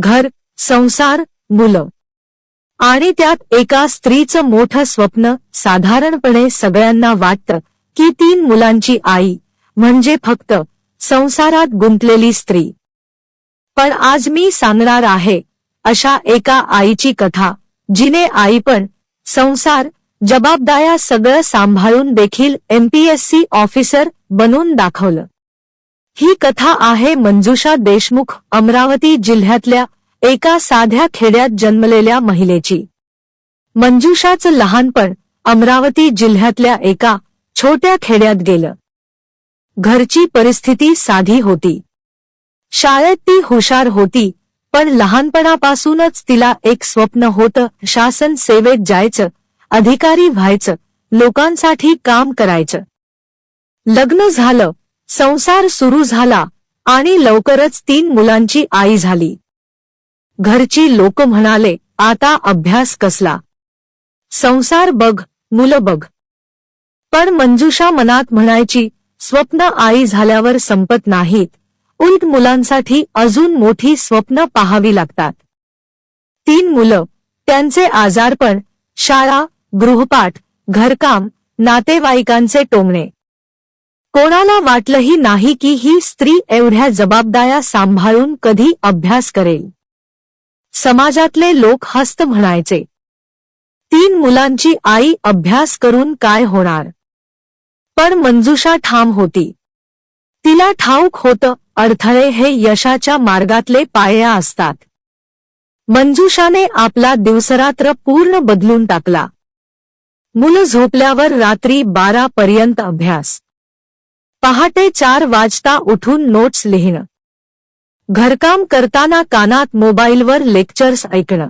घर संसार मुलं. आणि त्यात एका स्त्रीचं मोठं स्वप्न साधारणपणे सगळ्यांना वाटतं की तीन मुलांची आई म्हणजे फक्त संसारात गुंतलेली स्त्री. पण आज मी सांगणार आहे अशा एका आईची कथा जिने आई पण संसार जबाबदाया सगळं सांभाळून देखील एमपीएससी ऑफिसर बनून दाखवलं. ही कथा आहे मंजुषा देशमुख अमरावती जिल्ह्यातल्या एका साध्या खेड्यात जन्मलेल्या महिलेची. मंजुषाचं लहानपण अमरावती जिल्ह्यातल्या एका छोट्या खेड्यात गेलं. घरची परिस्थिती साधी होती. शाळेत ती हुशार होती पण लहानपणापासूनच तिला एक स्वप्न होतं शासन सेवेत जायचं अधिकारी व्हायचं लोकांसाठी काम करायचं. लग्न झालं संसार सुरू झाला आणि लवकरच तीन मुलांची आई झाली. घरची लोक म्हणाले आता अभ्यास कसला? संसार बघ मुलं बघ. पण मंजुषा मनात म्हणायची स्वप्न आई झाल्यावर संपत नाहीत. उलट मुलांसाठी अजून मोठी स्वप्न पाहावी लागतात. तीन मुलं त्यांचे आजारपण शाळा गृहपाठ घरकाम नातेवाईकांचे टोमणे. कोणाला वाटलंही नाही की ही स्त्री एवढ्या जबाबदाऱ्या सांभाळून कधी अभ्यास करेल. समाजातले लोक हस्त म्हणायचे. तीन मुलांची आई अभ्यास करून काय होणार? पण मंजुषा ठाम होती. तिला ठाऊक होतं अडथळे हे यशाच्या मार्गातले पाया असतात. मंजुषाने आपला दिवसरात्र पूर्ण बदलून टाकला. मुलं झोपल्यावर रात्री बारा पर्यंत अभ्यास. पहाटे चार वाजता उठून नोट्स लिहिणं. घरकाम करताना कानात मोबाईलवर लेक्चर्स ऐकणं.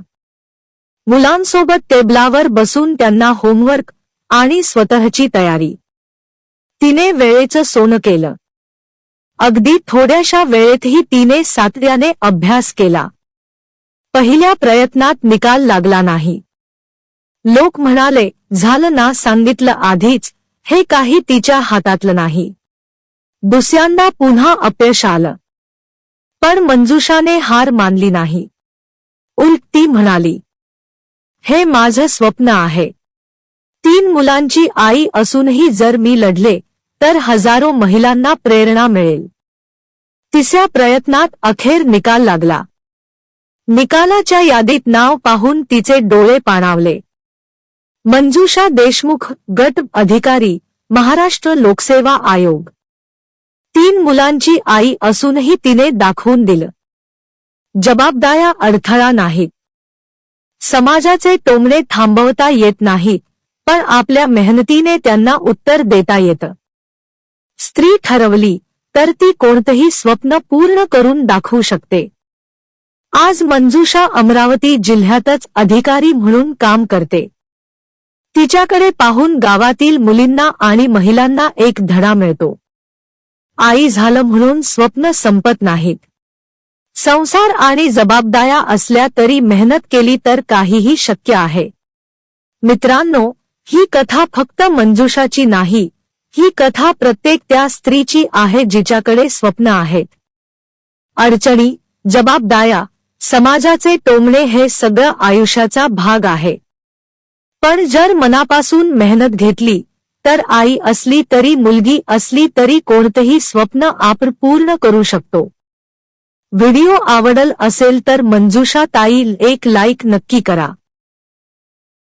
मुलांसोबत टेबलावर बसून त्यांना होमवर्क आणि स्वतःची तयारी. तिने वेळेचं सोनं केलं. अगदी थोड्याशा वेळेतही तिने सातव्याने अभ्यास केला. पहिल्या प्रयत्नात निकाल लागला नाही. लोक म्हणाले झालं ना सांगितलं आधीच. हे काही तिच्या हातातलं नाही. दुसऱ्यांदा पुन्हा अपयश आलं. पण मंजुषाने हार मानली नाही. उलट ती म्हणाली हे माझं स्वप्न आहे. तीन मुलांची आई असूनही जर मी लढले तर हजारो महिलांना प्रेरणा मिळेल. तिसऱ्या प्रयत्नात अखेर निकाल लागला. निकालाच्या यादीत नाव पाहून तिचे डोळे पाणावले. मंजुषा देशमुख गट अधिकारी महाराष्ट्र लोकसेवा आयोग. तीन मुलांची आई असूनही तिने दाखवून दिलं. जबाबदाया अडथळा नाहीत समाजाचे टोमणे थांबवता येत नाहीत पण आपल्या मेहनतीने त्यांना उत्तर देता येतं. स्त्री ठरवली तर ती कोणतंही स्वप्न पूर्ण करून दाखवू शकते. आज मंजुषा अमरावती जिल्ह्यातच अधिकारी म्हणून काम करते. तिच्याकडे पाहून गावातील मुलींना आणि महिलांना एक धडा मिळतो. आई झालं म्हणून स्वप्न संपत नाहीत. संसार आणि जबाबदाया असल्या तरी मेहनत केली तर काहीही शक्य आहे. मित्रांनो ही कथा फक्त मंजुषाची नाही ही कथा प्रत्येक त्या स्त्रीची आहे जिच्याकडे स्वप्न आहेत. अडचणी जबाबदाया समाजाचे टोमणे हे सगळं आयुष्याचा भाग आहे. पण जर मनापासून मेहनत घेतली तर आई असली तरी मुलगी असली तरी कोणतंही स्वप्न आपण पूर्ण करू शकतो. व्हिडिओ आवडल असेल तर मंजुषा ताईल एक लाईक नक्की करा.